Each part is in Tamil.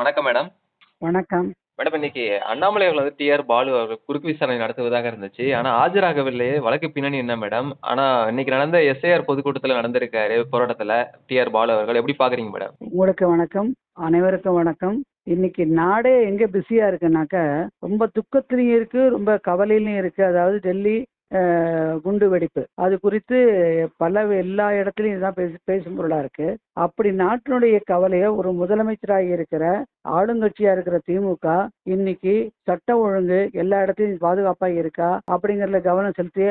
வணக்கம் மேடம். வணக்கம். மேடம் இன்னைக்கு அண்ணாமலை அவர்கள் வந்து டி.ஆர். பாலு அவர்கள் குறுக்கு விசாரணை நடத்துவதாக இருந்துச்சு. ஆனா ஆஜராகவில்லையே. வழக்கு பின்னணி என்ன மேடம்? ஆனா இன்னைக்கு நடந்த எஸ்.ஐ.ஆர் பொதுக்கூட்டத்துல நடந்திருக்காரு போராட்டத்துல டி.ஆர். பாலு அவர்கள். எப்படி பார்க்குறீங்க மேடம்? உங்களுக்கு வணக்கம். அனைவருக்கும் வணக்கம். இன்னைக்கு நாடே எங்க பிஸியா இருக்குன்னாக்க, ரொம்ப துக்கத்திலயும் இருக்கு, ரொம்ப கவலையிலயும் இருக்கு. அதாவது டெல்லி குண்டு வெடிப்பு. அது குறித்து பல எல்லா இடத்துலையும் இதுதான் பேசு பேசும் பொருளா இருக்கு. அப்படி நாட்டினுடைய கவலையை ஒரு முதலமைச்சராக இருக்கிற, ஆளுங்கட்சியா இருக்கிற திமுக, இன்னைக்கு சட்டம் ஒழுங்கு எல்லா இடத்துலையும் பாதுகாப்பா இருக்கா? அப்படிங்கிறதுல கவனம் செலுத்தி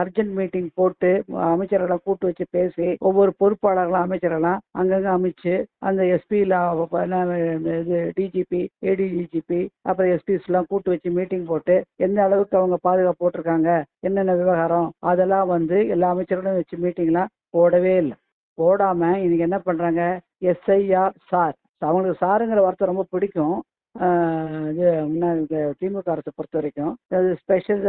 அர்ஜென்ட் மீட்டிங் போட்டு அமைச்சரெல்லாம் கூட்டு வச்சு பேசி, ஒவ்வொரு பொறுப்பாளர்களும் அமைச்சரெல்லாம் அங்கங்க அமைச்சு, அந்த எஸ்பியில் இது டிஜிபி, ஏடிஜிபி, அப்புறம் எஸ்பிஸ்லாம் கூட்டு வச்சு மீட்டிங் போட்டு, எந்த அளவுக்கு அவங்க பாதுகாப்பு போட்டிருக்காங்க, என்னென்ன விவகாரம், அதெல்லாம் வந்து எல்லா அமைச்சர்களும் வச்சு மீட்டிங்லாம் போடவே இல்லை போடாம இன்னைக்கு என்ன பண்றாங்க, எஸ்ஐஆர் சார். அவங்களுக்கு சாருங்கிற வார்த்தை ரொம்ப பிடிக்கும். இது முன்னாடி திமுக பொறுத்த வரைக்கும் அது ஸ்பெஷல்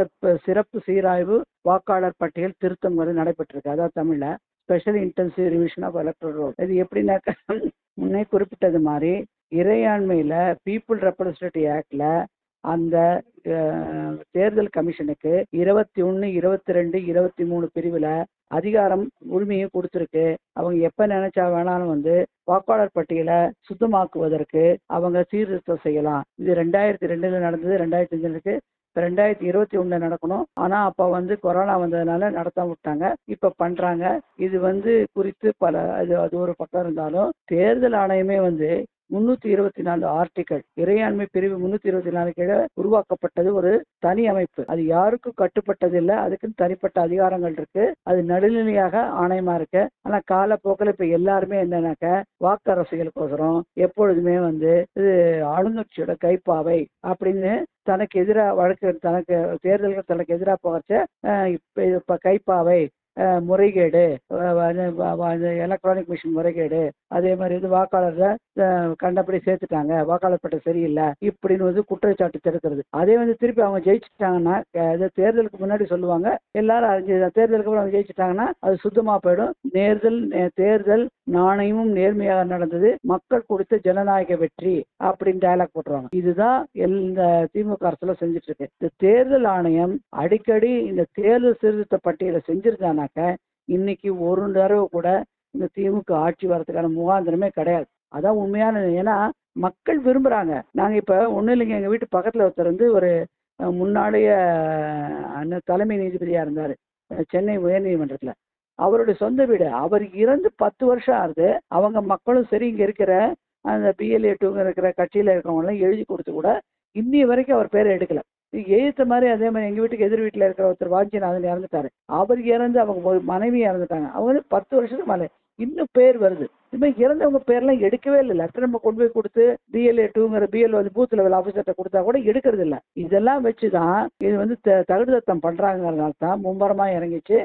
சிறப்பு சீராய்வு வாக்காளர் பட்டியல் திருத்தம்ங்கிறது நடைபெற்றிருக்கு. அதாவது தமிழ்ல. Special intensive revision of electoral roll. இது எப்படின்னாக்க முன்னே குறிப்பிட்டது மாதிரி இறையாண்மையில பீப்புள் ரெப்ரசன்டேட்டிவ் ஆக்ட்ல அந்த தேர்தல் கமிஷனுக்கு 21, 22, 23 பிரிவுல அதிகாரம், உரிமையும் கொடுத்துருக்கு அவங்க எப்ப நினைச்சா வேணாலும் வந்து வாக்காளர் பட்டியலை சுத்தமாக்குவதற்கு அவங்க சீர்திருத்தம் செய்யலாம். இது 2002ல நடந்தது. 2005ல இருக்கு. இப்ப 2021ல நடக்கணும். ஆனால் அப்போ வந்து கொரோனா வந்ததுனால நடத்தாம விட்டாங்க. இப்போ பண்ணுறாங்க இது வந்து குறித்து பல அது அது ஒரு பக்கம் இருந்தாலும், தேர்தல் ஆணையமே வந்து முன்னூற்றி இருபத்தி நாலு ஆர்டிகல் இறையாண்மை பிரிவு முன்னூற்றி இருபத்தி நாலு கீழே உருவாக்கப்பட்டது ஒரு தனி அமைப்பு. அது யாருக்கும் கட்டுப்பட்டது இல்ல. அதுக்குன்னு தனிப்பட்ட அதிகாரங்கள் இருக்கு. அது நடுநிலையாக ஆணையமா இருக்கு. ஆனா காலப்போக்கில் இப்ப எல்லாருமே என்னன்னாக்க, வாக்கு அரசியலுக்கோசரம் எப்பொழுதுமே வந்து இது ஆளுங்கட்சியோட கைப்பாவை அப்படின்னு தனக்கு எதிராக வழக்கு தனக்கு தேர்தல்கள் தனக்கு எதிராக போகச்ச, இப்போ இப்ப இப்ப கைப்பாவை, முறைகேடு, எலக்ட்ரானிக் மிஷின் முறைகேடு, அதே மாதிரி வந்து வாக்காளர கண்டபடி சேர்த்துட்டாங்க. வாக்காளர் பட்டம் சரியில்லை இப்படின்னு வந்து குற்றச்சாட்டு திறக்கிறது. அதே வந்து திருப்பி அவங்க ஜெயிச்சுட்டாங்கன்னா, இது தேர்தலுக்கு முன்னாடி சொல்லுவாங்க. எல்லாரும் அறிஞ்சு தேர்தலுக்கு அப்புறம் அவங்க ஜெயிச்சுட்டாங்கன்னா, அது சுத்தமா போயிடும். தேர்தல் தேர்தல் நாணயமும் நேர்மையாக நடந்தது. மக்கள் கொடுத்த ஜனநாயக வெற்றி அப்படின்னு டயலாக் போட்டுருவாங்க. இதுதான் எல் இந்த திமுக அரசுல செஞ்சுட்டு இருக்கு. இந்த தேர்தல் ஆணையம் அடிக்கடி இந்த தேர்தல் சீர்திருத்த பட்டியல செஞ்சிருந்தானாக்க, இன்னைக்கு ஒரு தடவை கூட இந்த திமுக ஆட்சி வர்றதுக்கான முகாந்திரமே கிடையாது. அதான் உண்மையான ஏன்னா, மக்கள் விரும்புறாங்க. நாங்க இப்ப ஒன்றும் இல்லைங்க. எங்க வீட்டு பக்கத்துல ஒருத்தர் வந்து ஒரு முன்னாளைய தலைமை நீதிபதியா இருந்தாரு. சென்னை உயர்நீதிமன்றத்தில் அவருடைய சொந்த வீடு. அவர் இறந்து 10 வருஷம் ஆகுது. அவங்க மக்களும் சரி, இங்க இருக்கிற அந்த பிஎல்ஏ டூங்க இருக்கிற கட்சியில இருக்கிறவங்களாம் எழுதி கொடுத்து கூட, இன்னி வரைக்கும் அவர் பேரை எடுக்கல. ஏத்த மாதிரி அதே மாதிரி எங்க வீட்டுக்கு எதிர் வீட்டில் இருக்கிற ஒருத்தர் வாஞ்சிநாதன் இறந்துட்டாரு. அவர் இறந்து அவங்க மனைவி இறந்துட்டாங்க. அவங்க வந்து 10 வருஷத்துக்கு மலை இன்னும் பேர் வருது. இது மாதிரி இறந்தவங்க பேர்லாம் எடுக்கவே இல்லை லெட்டர் நம்ம கொண்டு போய் கொடுத்து பிஎல்ஏ டூங்கிற பிஎல்ஓ வந்து பூத் லெவல் ஆஃபீஸர்கிட்ட கொடுத்தா கூட எடுக்கிறது இல்லை இதெல்லாம் வச்சு தான் இது வந்து த தகுடுதத்தம் பண்றாங்கறதுனால தான் மும்பரமா இறங்கிச்சு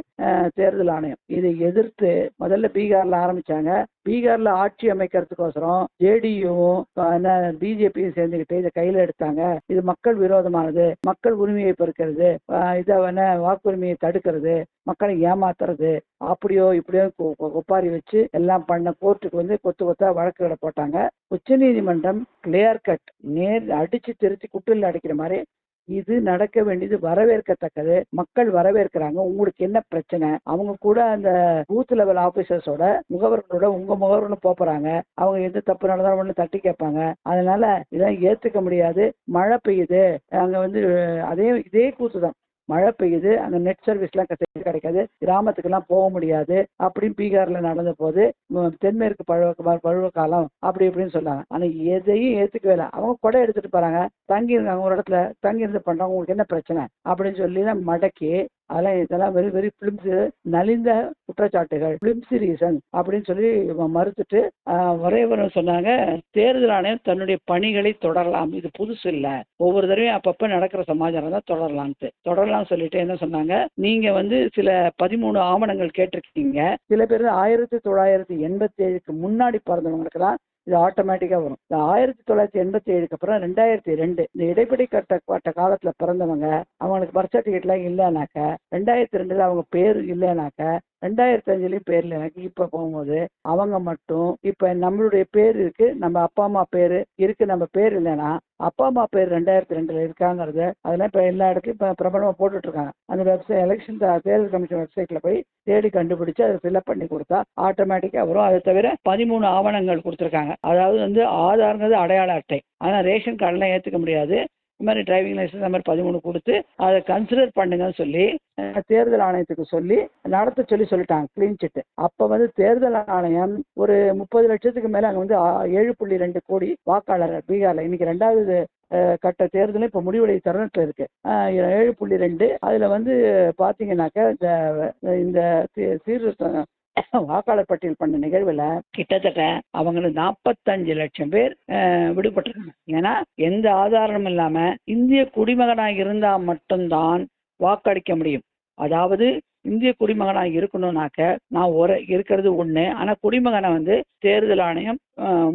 தேர்தல் ஆணையம். இதை எதிர்த்து முதல்ல பீகார்ல ஆரம்பிச்சாங்க. பீகார்ல ஆட்சி அமைக்கிறதுக்கோசரம் ஜேடியும் என்ன பிஜேபியும் சேர்ந்துக்கிட்டு இதை கையில எடுத்தாங்க. இது மக்கள் விரோதமானது. மக்கள் உரிமையை பெருக்கிறது இதை வாக்குரிமையை தடுக்கிறது. மக்களை ஏமாத்துறது. அப்படியோ இப்படியோ கொப்பாரி வச்சு எல்லாம் பண்ண கோர்ட்டுக்கு வந்து கொத்து கொத்தா வழக்குகளை போட்டாங்க. உச்சநீதிமன்றம் கிளியர் கட் நேர் அடிச்சு திருத்தி குட்டில் அடிக்கிற மாதிரி இது நடக்க வேண்டியது வரவேற்கத்தக்கது. மக்கள் வரவேற்கிறாங்க. உங்களுக்கு என்ன பிரச்சனை? அவங்க கூட அந்த பூத் லெவல் ஆபீசர்ஸோட முகவர்களோட உங்க முகவர்களும் போப்போறாங்க. அவங்க எந்த தப்பு நடந்தாலும் ஒண்ணு தட்டி கேட்பாங்க. அதனால இதெல்லாம் ஏத்துக்க முடியாது. மழை பெய்யுது. அங்க வந்து அதே இதே கூத்து தான். மழை பெய்யுது. அங்க நெட் சர்வீஸ்லாம் கிடைக்காது. கிராமத்துக்கெல்லாம் போக முடியாது. அப்படின்னு பீகார்ல நடந்தபோது, தென்மேற்கு பழுவ காலம் அப்படி இப்படின்னு சொன்னாங்க. ஆனா எதையும் ஏத்துக்கவே இல்லை அவங்க கொடை எடுத்துட்டு போறாங்க. தங்கி இருக்காங்க ஒரு இடத்துல. தங்கி இருந்து பண்றாங்க. உங்களுக்கு என்ன பிரச்சனை? அப்படின்னு சொல்லி தான் மடக்கி, அதெல்லாம் இதெல்லாம் வெரி வெரி பிலிம்ஸ் நலிந்த குற்றச்சாட்டுகள். பிலிம்ஸ் ரீசன் அப்படின்னு சொல்லி மறுத்துட்டு, அ சொன்னாங்க, தேர்தல் ஆணையம் தன்னுடைய பணிகளை தொடரலாம். இது புதுசு இல்லை ஒவ்வொரு தடவையும் அப்பப்ப நடக்கிற சமாச்சாரம் தான் தொடரலான்ட்டு. தொடரலாம்னு சொல்லிட்டு என்ன சொன்னாங்க, நீங்க வந்து சில 13 ஆவணங்கள் கேட்டிருக்கீங்க. சில பேர் 1987க்கு முன்னாடி பிறந்தவங்களுக்கெல்லாம் இது ஆட்டோமேட்டிக்காக வரும். இந்த ஆயிரத்தி தொள்ளாயிரத்தி எண்பத்தி ஏழுக்கு அப்புறம் ரெண்டாயிரத்தி ரெண்டு இந்த இடைப்படி கட்டப்பட்ட காலத்தில் பிறந்தவங்க அவங்களுக்கு பர்த் சர்டிஃபிகேட்லாம் இல்லைனாக்க ரெண்டாயிரத்தி ரெண்டில் அவங்க பேர் இல்லைனாக்க ரெண்டாயிரத்தி அஞ்சுலயும் பேர்ல எனக்கு இப்ப போகும்போது அவங்க மட்டும் இப்ப நம்மளுடைய பேர் இருக்கு நம்ம அப்பா அம்மா பேரு இருக்கு நம்ம பேர் இல்லைன்னா அப்பா அம்மா பேர் ரெண்டாயிரத்தி ரெண்டுல இருக்காங்கிறது அதெல்லாம் இப்ப எல்லா இடத்துலயும் இப்ப பிரபலமா போட்டுட்டு இருக்காங்க அந்த வெப்சைட் எலெக்ஷன் தேர்தல் கமிஷன் வெப்சைட்ல போய் தேடி கண்டுபிடிச்சு அதை ஃபில்அப் பண்ணி கொடுத்தா ஆட்டோமேட்டிக்கா வரும். அதை தவிர பதிமூணு ஆவணங்கள் கொடுத்துருக்காங்க. அதாவது வந்து ஆதார்ங்கிறது அடையாள அட்டை. ஆனா ரேஷன் கார்டுலாம் ஏத்துக்க முடியாது. இந்த மாதிரி டிரைவிங் லைசன்ஸ் அந்த மாதிரி பதிமூணு கொடுத்து அதை கன்சிடர் பண்ணுங்கன்னு சொல்லி தேர்தல் ஆணையத்துக்கு சொல்லி நடத்த சொல்லி சொல்லிட்டாங்க கிளீன் சிட்டு அப்போ வந்து தேர்தல் ஆணையம் ஒரு முப்பது லட்சத்துக்கு மேலே அங்கே வந்து ஏழு புள்ளி ரெண்டு கோடி வாக்காளர் பீகாரில். இன்னைக்கு ரெண்டாவது கட்ட தேர்தலும் இப்போ முடிவடைய தருணத்தில் இருக்கு. ஏழு புள்ளி ரெண்டு. அதில் வந்து பார்த்தீங்கன்னாக்க இந்த இந்த சீர்திருத்தம் வாக்காளர் பட்டியல் பண்ண நிகழ்வுல கிட்டத்தட்ட அவங்களுக்கு நாற்பத்தஞ்சு லட்சம் பேர் விடுபட்டிருக்காங்க. ஏன்னா எந்த ஆதாரமும் இல்லாம இந்திய குடிமகனாக இருந்தா மட்டும்தான் வாக்களிக்க முடியும். அதாவது இந்திய குடிமகனாக இருக்கணும்னாக்க நான் ஒரு இருக்கிறது ஒண்ணு. ஆனா குடிமகனை வந்து தேர்தல் ஆணையம்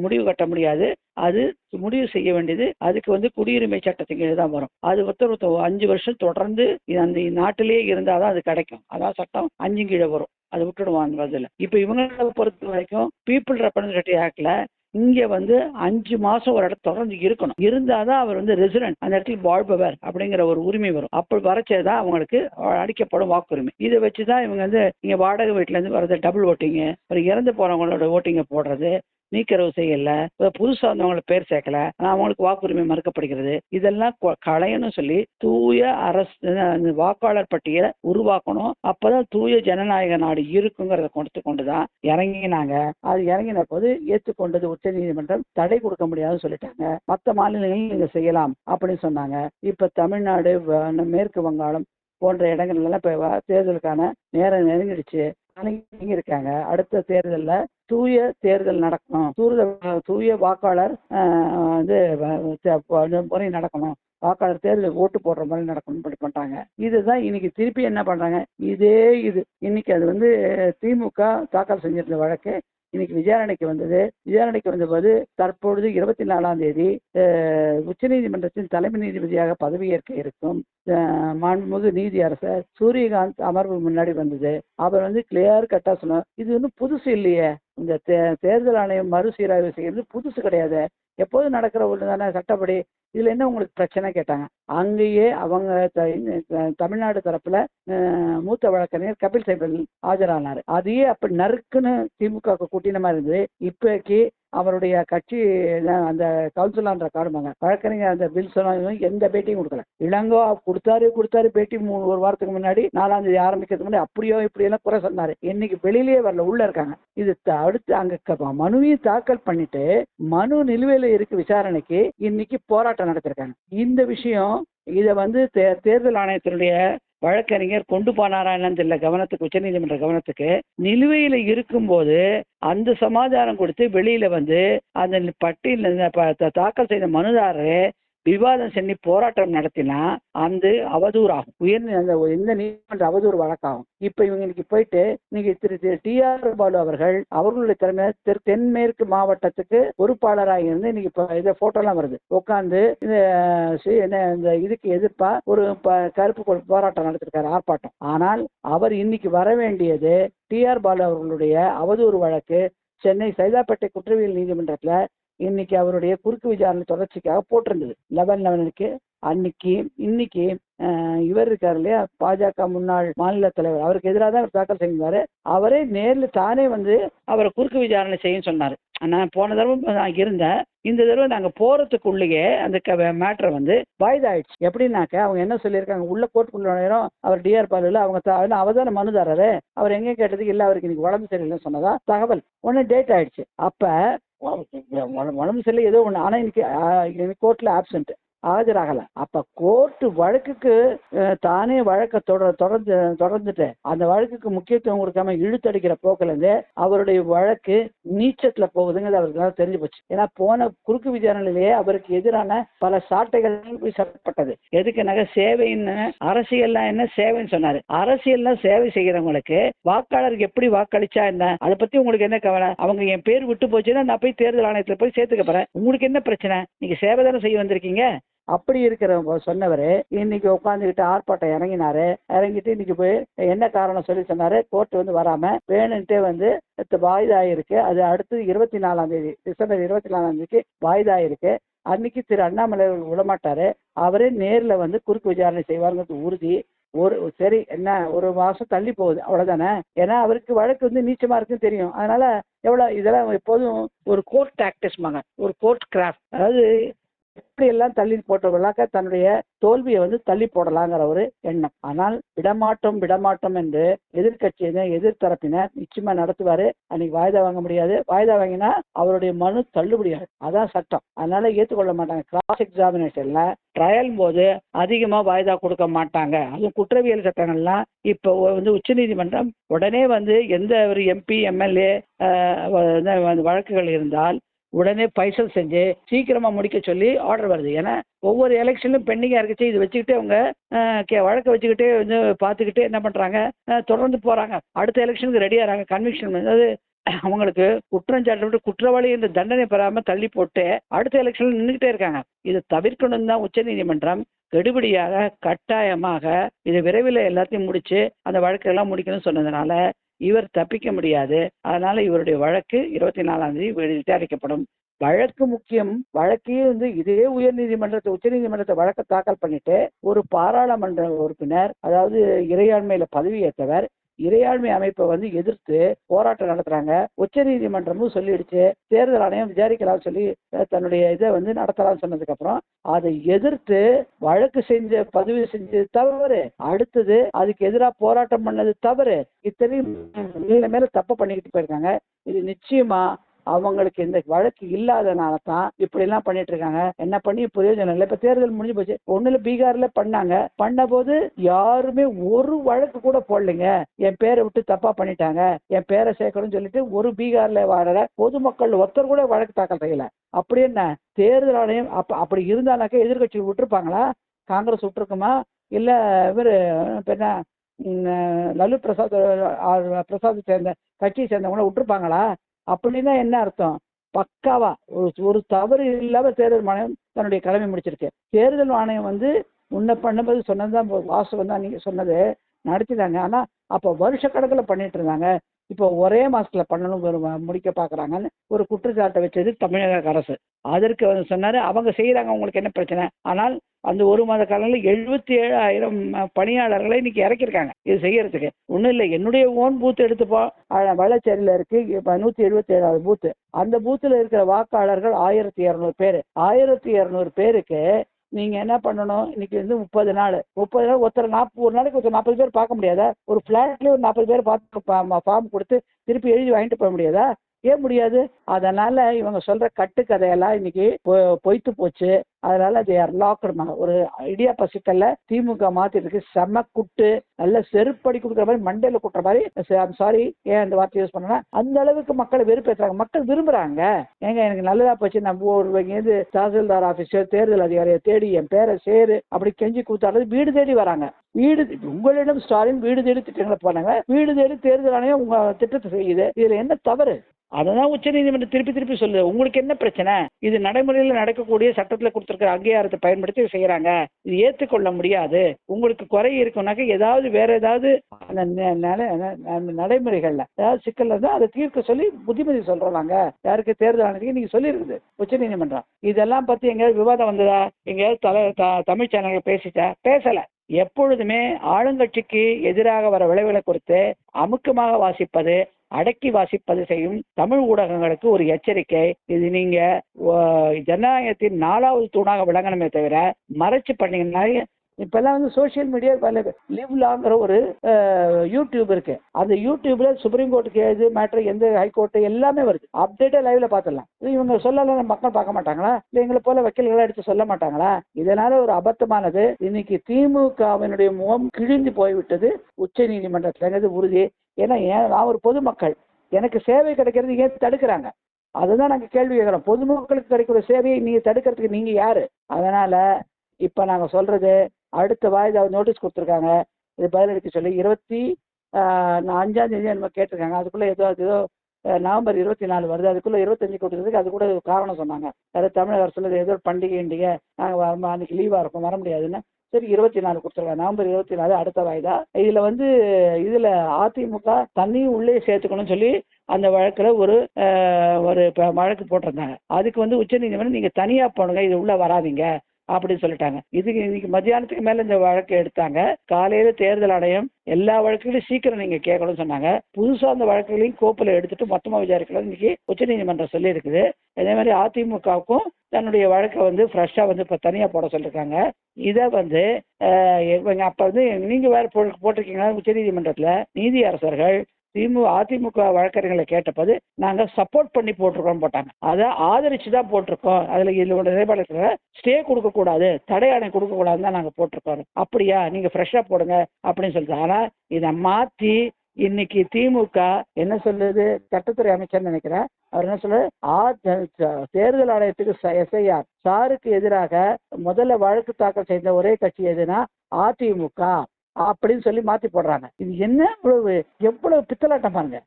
முடிவு கட்ட முடியாது. அது முடிவு செய்ய வேண்டியது அதுக்கு வந்து குடியுரிமை சட்டத்தின் கீழே தான் வரும். அது ஒருத்தர் ஒருத்தர் அஞ்சு வருஷம் தொடர்ந்து அந்த நாட்டிலேயே இருந்தாதான் அது கிடைக்கும். அதான் சட்டம் அஞ்சு கீழே வரும். அதை விட்டுடுவாங்க பதில் இப்போ இவங்களை பொறுத்த வரைக்கும் பீப்புள் ரெப்ரஸன்டேட்டிவ் ஆக்ட்ல இங்க வந்து அஞ்சு மாசம் ஒரு இடத்துல தொடர்ந்து இருக்கணும். இருந்தாதான் அவர் வந்து ரெசிடென்ட் அந்த இடத்துல வாழ்பவர் அப்படிங்கிற ஒரு உரிமை வரும். அப்படி வரச்சேதான் அவங்களுக்கு அடிக்கப்படும் வாக்குரிமை. இதை வச்சுதான் இவங்க வந்து இங்க வாடகை வீட்டுல இருந்து டபுள் ஓட்டிங்கு ஒரு இறந்து போறவங்களோட ஓட்டிங்கை போடுறது. நீக்கிறவு செய்யல புதுசா வந்தவங்கள பேர் சேர்க்கல அவங்களுக்கு வாக்குரிமை மறுக்கப்படுகிறது. இதெல்லாம் கொ- களையணும் சொல்லி தூய அரசு வாக்காளர் பட்டியலை உருவாக்கணும். அப்பதான் தூய ஜனநாயக நாடு இருக்குங்கிறத கொடுத்து கொண்டுதான் இறங்கினாங்க. அது இறங்கின போது ஏற்றுக்கொண்டது உச்ச நீதிமன்றம் தடை கொடுக்க முடியாதுன்னு சொல்லிட்டாங்க. மற்ற மாநிலங்களில் நீங்க செய்யலாம் அப்படின்னு சொன்னாங்க. இப்ப தமிழ்நாடு வ- மேற்கு வங்காளம் போன்ற இடங்கள்லாம் இப்போ தேர்தலுக்கான நேரம் நெருங்கிடுச்சு. இருக்காங்க அடுத்த தேர்தலில் தூய தேர்தல் நடக்கணும். தூர தூய வாக்காளர் ஆஹ், வந்து முறை நடக்கணும். வாக்காளர் தேர்தல் ஓட்டு போடுற மாதிரி நடக்கணும் இப்படி இதுதான் இன்னைக்கு திருப்பி என்ன பண்றாங்க? இதே இது. இன்னைக்கு அது வந்து திமுக தாக்கல் செஞ்சிருந்த வழக்கு. இன்னைக்கு விசாரணைக்கு வந்தது. விசாரணைக்கு வந்தபோது தற்பொழுது இருபத்தி நாலாம் தேதி உச்சநீதிமன்றத்தின் தலைமை நீதிபதியாக பதவியேற்க இருக்கும் மாண்புமிகு நீதி அரசர் சூரியகாந்த் அமர்வு முன்னாடி வந்தது. அவர் வந்து கிளியர் கட்டா சொன்னார் இது ஒன்றும் புதுசு இல்லையே. இந்த தே- தேர்தல் ஆணையம் மறுசீராய்வு செய்யறது புதுசு கிடையாது. எப்போதும் நடக்கிற ஒன்று தானே சட்டப்படி. இதுல என்ன உங்களுக்கு பிரச்சனை கேட்டாங்க? அங்கேயே அவங்க த- தமிழ்நாடு தரப்புல மூத்த வழக்கறிஞர் கபில் சைபல் ஆஜரானார். அதையே அப்படி நறுக்குன்னு திமுக கூட்டின மாதிரி இருந்தது. இப்போக்கி அவருடைய கட்சி அந்த கவுன்சிலான்ற காடுமாங்க வழக்கறிஞர் அந்த பில் சொன்ன எந்த பேட்டியும் கொடுக்கல. இளங்கோ கொடுத்தாரு கொடுத்தாரு பேட்டி மூணு ஒரு வாரத்துக்கு முன்னாடி நாலாம் தேதி ஆரம்பிக்கிறதுக்கு முன்னாடி அப்படியோ இப்படி எல்லாம் குறை சொன்னாரு. இன்னைக்கு வெளியிலேயே வரல உள்ள இருக்காங்க. இது த- அடுத்து அங்க க- மனுவையும் தாக்கல் பண்ணிட்டு மனு நிலுவையில இருக்கு விசாரணைக்கு இன்னைக்கு போராட்டம் நடத்திருக்காங்க. இந்த விஷயம் இதை வந்து தே- தேர்தல் ஆணையத்தினுடைய வழக்கறிஞர் கொண்டு போனாரா என்னன்னு தெரியல. கவனத்துக்கு உச்சநீதிமன்ற கவனத்துக்கு. நிலுவையில இருக்கும்போது அந்த சமாச்சாரம் கொடுத்து வெளியில வந்து அந்த பட்டியல் தாக்கல் செய்த மனுதாரரு விவாதம் செஞ்சு போராட்டம் நடத்தினா அந்த அவதூறாகும். உயர் அந்த எந்த நீதிமன்ற அவதூறு வழக்காகும். இப்ப இவங்களுக்கு போயிட்டு நீங்க திரு திரு டி ஆர் பாலு அவர்கள் அவர்களுடைய திறமை திரு தென்மேற்கு மாவட்டத்துக்கு பொறுப்பாளராக இருந்து இன்னைக்கு இப்போ இதை போட்டோ வருது. உட்காந்து இந்த என்ன இந்த இதுக்கு எதிர்ப்பா ஒரு கருப்பு போராட்டம் நடத்திருக்காரு ஆர்ப்பாட்டம். ஆனால் அவர் இன்னைக்கு வர வேண்டியது டி ஆர் பாலு அவர்களுடைய அவதூறு வழக்கு சென்னை சைதாப்பேட்டை குற்றவியல் நீதிமன்றத்துல இன்னைக்கு அவருடைய குறுக்கு விசாரணை தொடர்ச்சிக்காக போட்டிருந்தது. லெவன் லெவனுக்கு அன்னைக்கு இன்னைக்கு இவர் இருக்காரு இல்லையா? பாஜக முன்னாள் மாநில தலைவர். அவருக்கு எதிராக தான் அவர் தாக்கல் செஞ்சாரு அவரே நேர்ல தானே வந்து அவரை குறுக்கு விசாரணை செய்யும் சொன்னாரு. நான் போன தடவை நான் இருந்தேன் இந்த தடவை நாங்கள் போகிறதுக்குள்ளேயே அந்த க மேட்ரை வந்து வாய்தா ஆயிடுச்சு எப்படின்னாக்க அவங்க என்ன சொல்லியிருக்காங்க உள்ள கோர்ட்டுக்குள்ள நேரம் அவர் டிஆர் பாலில் அவங்க த- அவர் தானே மனுதாரரு அவர் எங்கே கேட்டதுக்கு இல்லை அவருக்கு இன்னைக்கு உடம்பு சரியில்லைன்னு சொன்னதா தகவல் உடனே டேட் ஆயிடுச்சு அப்போ உடம்பு சரியில்லை ஏதோ ஒன்று ஆனால் இன்னைக்கு கோர்ட்டில் ஆப்சென்ட் ஆஜராகல. அப்ப கோர்ட்டு வழக்குக்கு தானே வழக்க தொடர் தொடர்ந்து தொடர்ந்துட்டு அந்த வழக்குக்கு முக்கியத்துவம் கொடுக்காம இழுத்தடிக்கிற போக்கில இருந்து அவருடைய வழக்கு நீச்சத்துல போகுதுங்கிறது அவருக்கு தெரிஞ்சு போச்சு. ஏன்னா போன குறுக்கு விசாரணையிலேயே அவருக்கு எதிரான பல சாட்டைகள் வீசப்பட்டது. எதுக்குனாக்க சேவைன்னு அரசியல்னா என்ன சேவைன்னு சொன்னாரு. அரசியல்னா சேவை செய்யறவங்களுக்கு வாக்காளருக்கு எப்படி வாக்களிச்சா என்ன? அதை பத்தி உங்களுக்கு என்ன கவலை? அவங்க என் பேர் விட்டு போச்சுன்னா நான் போய் தேர்தல் ஆணையத்துல போய் சேர்த்துக்க போறேன். உங்களுக்கு என்ன பிரச்சனை? நீங்க சேவை தானே செய்ய வந்திருக்கீங்க? அப்படி இருக்கிற சொன்னவர் இன்னைக்கு உட்காந்துக்கிட்டு ஆர்ப்பாட்டம் இறங்கினாரு. இறங்கிட்டு இன்னைக்கு போய் என்ன காரணம் சொல்லி சொன்னாரு? கோர்ட் வந்து வராம வேணுன்ட்டே வந்து வாய்தா இருக்கு அது அடுத்து இருபத்தி நாலாம் தேதி டிசம்பர் இருபத்தி நாலாம் தேதிக்கு வாய்தா இருக்கு அன்னைக்கு திரு அண்ணாமலை விடமாட்டாரு. அவரே நேரில் வந்து குறுக்கு விசாரணை செய்வாருங்கிறது உறுதி. ஒரு சரி என்ன ஒரு மாசம் தள்ளி போகுது அவ்வளவுதானே? ஏன்னா அவருக்கு வழக்கு வந்து நீச்சமா இருக்குன்னு தெரியும். அதனால எவ்வளவு இதெல்லாம் எப்போதும் ஒரு கோர்ட் டாக்டிஸ்மாங்க ஒரு கோர்ட் கிராஃப்ட். அதாவது எப்படி எல்லாம் தள்ளி போட்டவர்களாக தன்னுடைய தோல்வியை வந்து தள்ளி போடலாங்கிற ஒரு எண்ணம். ஆனால் விடமாட்டோம் விடமாட்டோம் என்று எதிர்கட்சியினர் எதிர்த்தரப்பினர் நிச்சயமா நடத்துவாரு. அன்னைக்கு வாய்தா வாங்க முடியாது. வாய்தா வாங்கினா அவருடைய மனு தள்ளுபடியாது அதான் சட்டம். அதனால ஏற்றுக்கொள்ள மாட்டாங்க. கிராஸ் எக்ஸாமினேஷன்ல ட்ரையல் போது அதிகமா வாய்தா கொடுக்க மாட்டாங்க. அதுவும் குற்றவியல் சட்டங்கள்லாம் இப்போ வந்து உச்சநீதிமன்றம் உடனே வந்து எந்த ஒரு எம்பி எம்எல்ஏ வழக்குகள் இருந்தால் உடனே பைசல் செஞ்சு சீக்கிரமா முடிக்க சொல்லி ஆர்டர் வருது. ஏன்னா ஒவ்வொரு எலெக்ஷன்லையும் பெண்டிங்காக இருக்குச்சு. இது வச்சுக்கிட்டே அவங்க கே வழக்கை வச்சுக்கிட்டே வந்து பார்த்துக்கிட்டே என்ன பண்ணுறாங்க தொடர்ந்து போகிறாங்க அடுத்த எலெக்ஷனுக்கு ரெடி ஆகிறாங்க கன்விக்ஷன் அதாவது அவங்களுக்கு குற்றம் சாட்டப்பட்டு குற்றவாளி என்ற தண்டனை பெறாமல் தள்ளி போட்டு அடுத்த எலெக்ஷனில் நின்றுக்கிட்டே இருக்காங்க. இதை தவிர்க்கணும் தான் உச்சநீதிமன்றம் கெடுபடியாக கட்டாயமாக இதை விரைவில் எல்லாத்தையும் முடிச்சு அந்த வழக்கெல்லாம் முடிக்கணும்னு சொன்னதுனால இவர் தப்பிக்க முடியாது. அதனால இவருடைய வழக்கு இருபத்தி நாலாம் தேதி விசாரிக்கப்படும். வழக்கு முக்கியம். வழக்கையே வந்து இதே உயர் நீதிமன்றத்தை உச்ச நீதிமன்றத்தை வழக்கை தாக்கல் பண்ணிட்டு ஒரு பாராளுமன்ற உறுப்பினர் அதாவது இறையாண்மையில பதவியேற்றவர் இறையாண்மை அமைப்பை வந்து எதிர்த்து போராட்டம் நடத்துறாங்க. உச்ச நீதிமன்றமும் சொல்லிடுச்சு. தேர்தல் ஆணையம் விசாரிக்கலாம் சொல்லி தன்னுடைய இதை வந்து நடத்தலாம் சொன்னதுக்கு அப்புறம் அதை எதிர்த்து வழக்கு செஞ்ச பதிவு செஞ்சது தவறு. அடுத்தது அதுக்கு எதிராக போராட்டம் பண்ணது தவறு. இத்தனையும் மேல மேல தப்பு பண்ணிக்கிட்டு போயிருக்காங்க. இது நிச்சயமா அவங்களுக்கு இந்த வழக்கு இல்லாதனால தான் இப்படி எல்லாம் பண்ணிட்டு இருக்காங்க என்ன பண்ணி பிரயோஜனம் இல்லை இப்ப தேர்தல் முடிஞ்சு போச்சு. ஒண்ணுல பீகார்ல பண்ணாங்க. பண்ண போது யாருமே ஒரு வழக்கு கூட போடலைங்க. என் பேரை விட்டு தப்பா பண்ணிட்டாங்க. என் பேரை சேர்க்கணும்னு சொல்லிட்டு ஒரு பீகார்ல வர பொதுமக்கள் ஒருத்தர் கூட வழக்கு தாக்கல் செய்யல. அப்படி என்ன? தேர்தல் ஆணையம் அப்ப அப்படி இருந்தானாக்கா எதிர்கட்சி விட்டுருப்பாங்களா? காங்கிரஸ் விட்டுருக்குமா? இல்ல இவர் என்ன? லலு பிரசாத் பிரசாத் சேர்ந்த கட்சியை சேர்ந்தவங்கள விட்டுருப்பாங்களா? அப்படின்னா என்ன அர்த்தம்? பக்காவா. ஒரு ஒரு தவறு இல்லாம தேர்தல் ஆணையம் தன்னுடைய கடமை முடிச்சிருக்கு. தேர்தல் ஆணையம் வந்து முன்ன பண்ணும்போது சொன்னதுதான் வாசகம் தான் நீங்க சொன்னது நடத்திட்டாங்க ஆனா அப்ப வருஷ கணக்கில் பண்ணிட்டு இருந்தாங்க. இப்போ ஒரே மாசத்துல பண்ணணும் முடிக்க பாக்குறாங்கன்னு ஒரு குற்றச்சாட்டை வச்சது தமிழக அரசு. அதற்கு வந்து சொன்னாரு அவங்க செய்யறாங்க உங்களுக்கு என்ன பிரச்சனை? ஆனால் அந்த ஒரு மாத காலங்களில் எழுபத்தி ஏழாயிரம் பணியாளர்களை இன்னைக்கு இறக்கியிருக்காங்க இது செய்யறதுக்கு. ஒன்றும் இல்லை என்னுடைய ஓன் பூத் எடுத்துப்போம் வள்ளச்சேரியில் இருக்கு இப்போ நூற்றி எழுபத்தி ஏழாவது பூத்து அந்த பூத்தில் இருக்கிற வாக்காளர்கள் ஆயிரத்தி இரநூறு பேர். ஆயிரத்தி இரநூறு பேருக்கு நீங்க என்ன பண்ணணும்? இன்னைக்கு வந்து முப்பது நாள். முப்பது நாள் ஒருத்தர் நாற்பது ஒரு நாளைக்கு ஒருத்தர் நாற்பது பேர் பார்க்க முடியாதா? ஒரு ஃபிளாட்லயே ஒரு நாற்பது பேர் பார்த்து ஃபார்ம் கொடுத்து திருப்பி எழுதி வாங்கிட்டு போக முடியாதா? ஏன் முடியாது? அதனால இவங்க சொல்ற கட்டுக்கதையெல்லாம் இன்னைக்கு பொய்த்து போச்சு. அதனால அது ஆர் லாக்டு ஒரு ஐடியா பசிக்கல்ல திமுக மாத்திருக்கு செம குட்டு நல்ல செருப்படி கொடுக்குற மாதிரி மண்டையில குட்டுற மாதிரி சாரி ஏன் அந்த வார்த்தை யூஸ் பண்ணனா அந்த அளவுக்கு மக்களை வெறுப்பேற்றுறாங்க மக்கள் விரும்புறாங்க. ஏங்க எனக்கு நல்லதா போச்சு நம்ம ஒரு இங்கேருந்து தாசில்தார் ஆபீஸர் தேர்தல் அதிகாரியை தேடி என் பேரை சேரு அப்படி கெஞ்சி கூத்தாடுறது வீடு தேடி வராங்க. வீடு உங்களிடம் ஸ்டாலின் வீடு தேடி திட்டங்களை போனாங்க. வீடு தேடி தேர்தல் ஆணையம் உங்க திட்டத்தை செய்யுது. இதுல என்ன தவறு? அததான் உச்ச நீதிமன்றம் திருப்பி திருப்பி சொல்லுது. உங்களுக்கு என்ன பிரச்சனை? இது நடைமுறையில் நடக்கக்கூடிய சட்டத்தில் கொடுத்துருக்குற அங்கீகாரத்தை பயன்படுத்தி செய்யறாங்க. இது ஏற்றுக்கொள்ள முடியாது. உங்களுக்கு குறை இருக்குனாக்க ஏதாவது வேற ஏதாவது அந்த நடைமுறைகள்ல ஏதாவது சிக்கல் இருந்தால் அதை தீர்க்க சொல்லி புத்திமதி சொல்றாங்க யாருக்கு தேர்தல் ஆணையத்துக்கு நீங்க சொல்லியிருக்குது உச்ச நீதிமன்றம். இதெல்லாம் பத்தி எங்கேயாவது விவாதம் வந்ததா? எங்கேயாவது தலை தமிழ் சேனல்கள் பேசிட்டா? பேசல. எப்பொழுதுமே ஆளுங்கட்சிக்கு எதிராக வர விளைவுகளை குறித்து அமுக்கமாக வாசிப்பது அடக்கி வாசிப்பது செய்யும் தமிழ் ஊடகங்களுக்கு ஒரு எச்சரிக்கை. இது நீங்க ஜனநாயகத்தின் நாலாவது தூணாக விளங்கணுமே தவிர மறைச்சு பண்ணீங்கன்னா இப்பெல்லாம் வந்து சோசியல் மீடியா லிவ் லாங்கிற ஒரு யூடியூப் இருக்கு. அந்த யூடியூப்ல சுப்ரீம் கோர்ட்டுக்கு எது மேட்ரு எந்த ஹைகோர்ட் எல்லாமே வருது. அப்டேட்டா லைவ்ல பாத்துடலாம். இவங்க சொல்லலாம் மக்கள் பார்க்க மாட்டாங்களா? இல்ல எங்களை போல வக்கீல்களை எடுத்து சொல்ல மாட்டாங்களா? இதனால ஒரு அபத்தமானது. இன்னைக்கு திமுகவினுடைய முகம் கிழிந்து போய்விட்டது. உச்ச நீதிமன்றத்துல உறுதி. ஏன்னா ஏன் நான் ஒரு பொதுமக்கள் எனக்கு சேவை கிடைக்கிறது ஏன் தடுக்கிறாங்க? அதுதான் நாங்கள் கேள்வி கேட்குறோம். பொதுமக்களுக்கு கிடைக்கிற சேவையை நீங்கள் தடுக்கிறதுக்கு நீங்கள் யார்? அதனால் இப்போ நாங்கள் சொல்கிறது அடுத்த வாய்தா நோட்டீஸ் கொடுத்துருக்காங்க. இது பதிலளிக்க சொல்லி இருபத்தி அஞ்சாம் தேதி நம்ம கேட்டிருக்காங்க. அதுக்குள்ளே ஏதோ ஏதோ நவம்பர் இருபத்தி நாலு வருது. அதுக்குள்ளே இருபத்தஞ்சு கொடுக்குறதுக்கு அது கூட காரணம் சொன்னாங்க. வேறு தமிழக அரசில் ஏதோ ஒரு பண்டிகை இண்டிகை நாங்கள் வர அன்னைக்கு லீவாக இருக்கும் வர முடியாதுன்னு. சரி இருபத்தி நாலு கொடுத்துருக்காங்க நவம்பர் இருபத்தி நாலு அடுத்த வாய்தா. இதுல வந்து இதுல அதிமுக தண்ணியும் உள்ளே சேர்த்துக்கணும்னு சொல்லி அந்த வழக்குல ஒரு ஒரு வழக்கு போட்டிருந்தாங்க. அதுக்கு வந்து உச்சநீதிமன்றம் நீங்க தனியா போனுங்க இது உள்ள வராதீங்க அப்படின்னு சொல்லிட்டாங்க. இதுக்கு இன்னைக்கு மத்தியானத்துக்கு மேல இந்த வழக்கு எடுத்தாங்க. காலையில தேர்தல் ஆணையம் எல்லா வழக்குகளையும் சீக்கிரம் நீங்க கேட்கணும்னு சொன்னாங்க. புதுசா அந்த வழக்குகளையும் கோப்பில் எடுத்துட்டு மொத்தமா விசாரிக்கலாம் இன்னைக்கு உச்சநீதிமன்றம் சொல்லி இருக்குது அதே மாதிரி அதிமுகவுக்கும் தன்னுடைய வழக்கை வந்து ஃப்ரெஷ்ஷாக வந்து இப்போ தனியாக போட சொல்லியிருக்காங்க இதை வந்து அப்போ வந்து நீங்கள் வேறு போட்டிருக்கீங்களா உச்ச உச்சநீதிமன்றத்தில்? நீதி அரசர்கள் திமுக அதிமுக வழக்கறிஞர்களை கேட்டபோது நாங்கள் சப்போர்ட் பண்ணி போட்டிருக்கோம் போட்டாங்க. அதை ஆதரிச்சு தான் போட்டிருக்கோம். அதில் இதோட நிலைப்பாடு ஸ்டே கொடுக்கக்கூடாது தடை ஆணை கொடுக்கக்கூடாதுன்னு தான் நாங்கள் போட்டிருக்கோம். அப்படியா? நீங்கள் ஃப்ரெஷ்ஷாக போடுங்க அப்படின்னு சொல்லிட்டு. ஆனால் இதை மாற்றி இன்னைக்கு திமுக என்ன சொல்லுது? சட்டத்துறை அமைச்சர் நினைக்கிறேன். அவர் என்ன சொல்றாரு? ஆ தேர்தல் ஆணையத்துக்கு எஸ்ஐஆர் சாருக்கு எதிராக முதல்ல வழக்கு தாக்கல் செய்த ஒரே கட்சி எதுனா அதிமுக அப்படின்னு சொல்லி மாத்தி போடுறாங்க. இது என்ன இவ்வளவு எவ்வளவு பித்தலாட்டம் பாருங்க.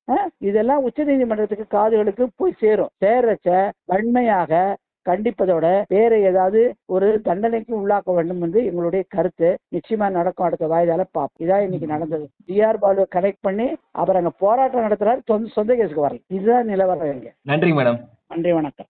இதெல்லாம் உச்ச நீதிமன்றத்துக்கு காதுகளுக்கு போய் சேரும். சேரச்ச வன்மையாக கண்டிப்பதோட வேற ஏதாவது ஒரு தண்டனைக்கு உள்ளாக்க வேண்டும் என்று எங்களுடைய கருத்து நிச்சயமா நடக்கும் அடுத்த வாய்தால பார்ப்போம். இதான் இன்னைக்கு நடந்தது. டிஆர் பாலுவை கனெக்ட் பண்ணி அவர் அங்க போராட்டம் நடத்துறாரு. சொந்த சொந்த கேஸுக்கு வரல. இதுதான் நிலவரம் இங்க. நன்றி மேடம். நன்றி வணக்கம்.